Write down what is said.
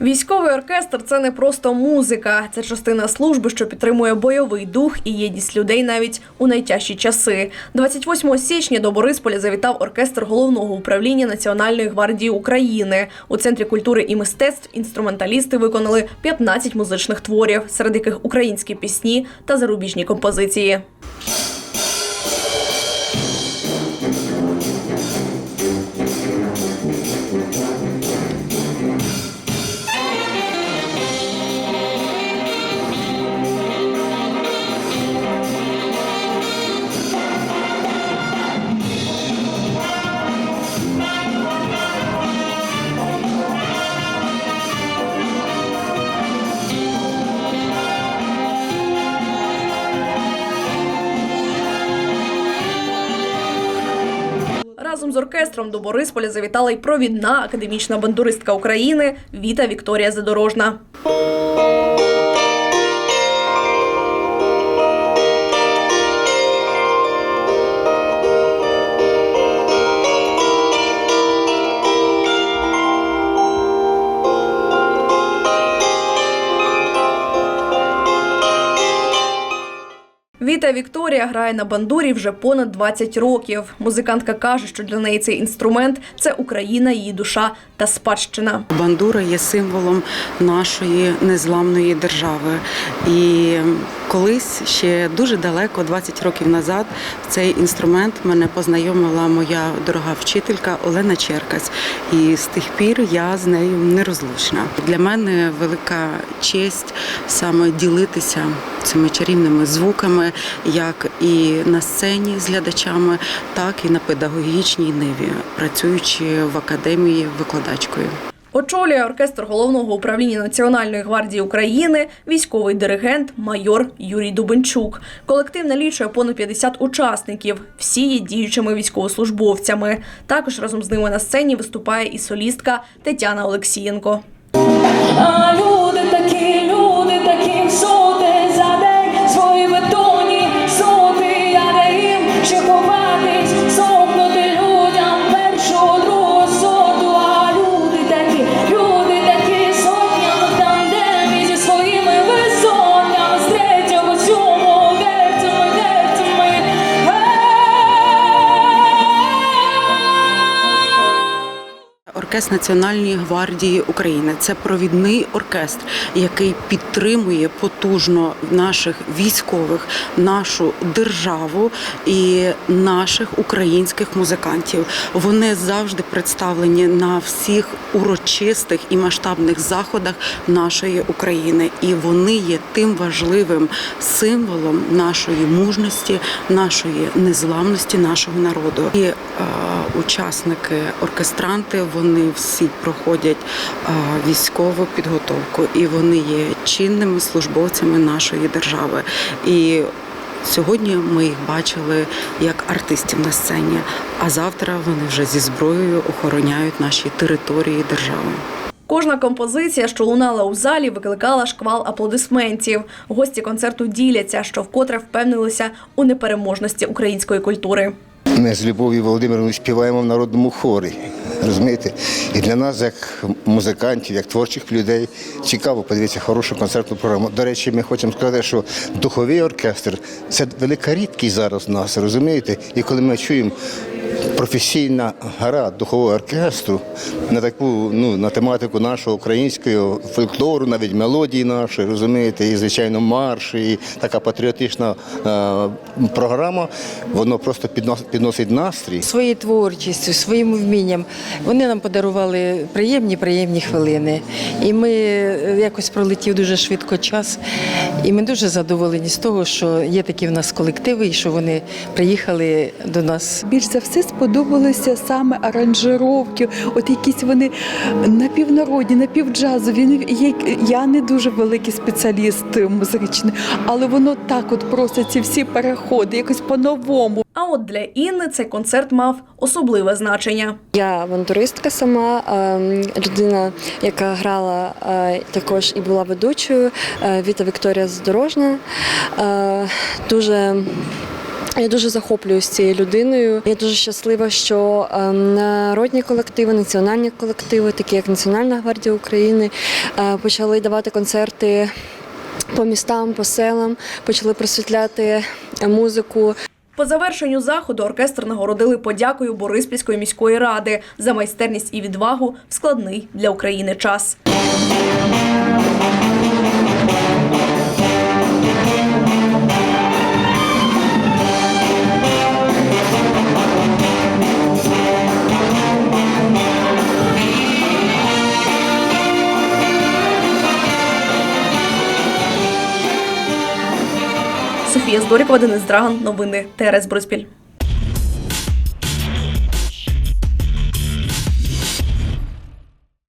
Військовий оркестр це не просто музика, це частина служби, що підтримує бойовий дух і єдність людей навіть у найтяжчі часи. 28 січня до Борисполя завітав оркестр головного управління Національної гвардії України. У центрі культури і мистецтв інструменталісти виконали 15 музичних творів, серед яких українські пісні та зарубіжні композиції. Разом з оркестром до Борисполя завітала й провідна академічна бандуристка України Віта Вікторія Задорожна. Вікторія грає на бандурі вже понад 20 років. Музикантка каже, що для неї цей інструмент це Україна, її душа та спадщина. Бандура є символом нашої незламної держави. І колись ще дуже далеко, 20 років назад, цей інструмент мене познайомила моя дорога вчителька Олена Черкась. І з тих пір я з нею нерозлучна. Для мене велика честь саме ділитися цими чарівними звуками, як і на сцені з глядачами, так і на педагогічній ниві, працюючи в академії викладачкою. Очолює оркестр головного управління Національної гвардії України військовий диригент майор Юрій Дубенчук. Колектив налічує понад 50 учасників. Всі є діючими військовослужбовцями. Також разом з ними на сцені виступає і солістка Тетяна Олексієнко. Оркестр Національної гвардії України це провідний оркестр, який підтримує потужно наших військових, нашу державу і наших українських музикантів. Вони завжди представлені на всіх урочистих і масштабних заходах нашої України, і вони є тим важливим символом нашої мужності, нашої незламності, нашого народу. І е, учасники оркестранти вони всі проходять військову підготовку, і вони є чинними службовцями нашої держави. І Сьогодні ми їх бачили як артистів на сцені, а завтра вони вже зі зброєю охороняють наші території держави. Кожна композиція, що лунала у залі, викликала шквал аплодисментів. Гості концерту діляться, що вкотре впевнилися у непереможності української культури. Ми з Любов'ю Володимировною співаємо в народному хорі. Розумієте? І для нас, як музикантів, як творчих людей, цікаво подивитися хорошу концертну програму. До речі, ми хочемо сказати, що духовий оркестр це велика рідкість зараз в нас, розумієте? І коли ми чуємо професійна гра духового оркестру на таку, ну, на тематику нашого українського фольклору, навіть мелодії нашої, розумієте, і звичайно марш, і така патріотична е, програма, воно просто підносить настрій. своєю творчістю, своїм вмінням. Вони нам подарували приємні, приємні хвилини. І ми е, якось пролетів дуже швидко час. І ми дуже задоволені з того, що є такі в нас колективи, і що вони приїхали до нас. Більш за все сподобалися саме аранжировки, от якісь вони напівнародні, напівджазові. Ну, Я не дуже великий спеціаліст музичний, але воно так от просто ці всі переходи, якось по-новому. А от для Інни цей концерт мав особливе значення. Я авантуристка сама, ем, людина, яка грала е, також і була ведучою. е, Віта Вікторія Задорожна. Е, Дуже Я дуже захоплююсь цією людиною. Я дуже щаслива, що ем, народні колективи, національні колективи, такі як Національна гвардія України, е, почали давати концерти по містам, по селам, почали просвітляти музику. По завершенню заходу оркестр нагородили подякою Бориспільської міської ради за майстерність і відвагу в складний для України час. Софія Здорікова, Денис Драган. Новини ТРС Бориспіль.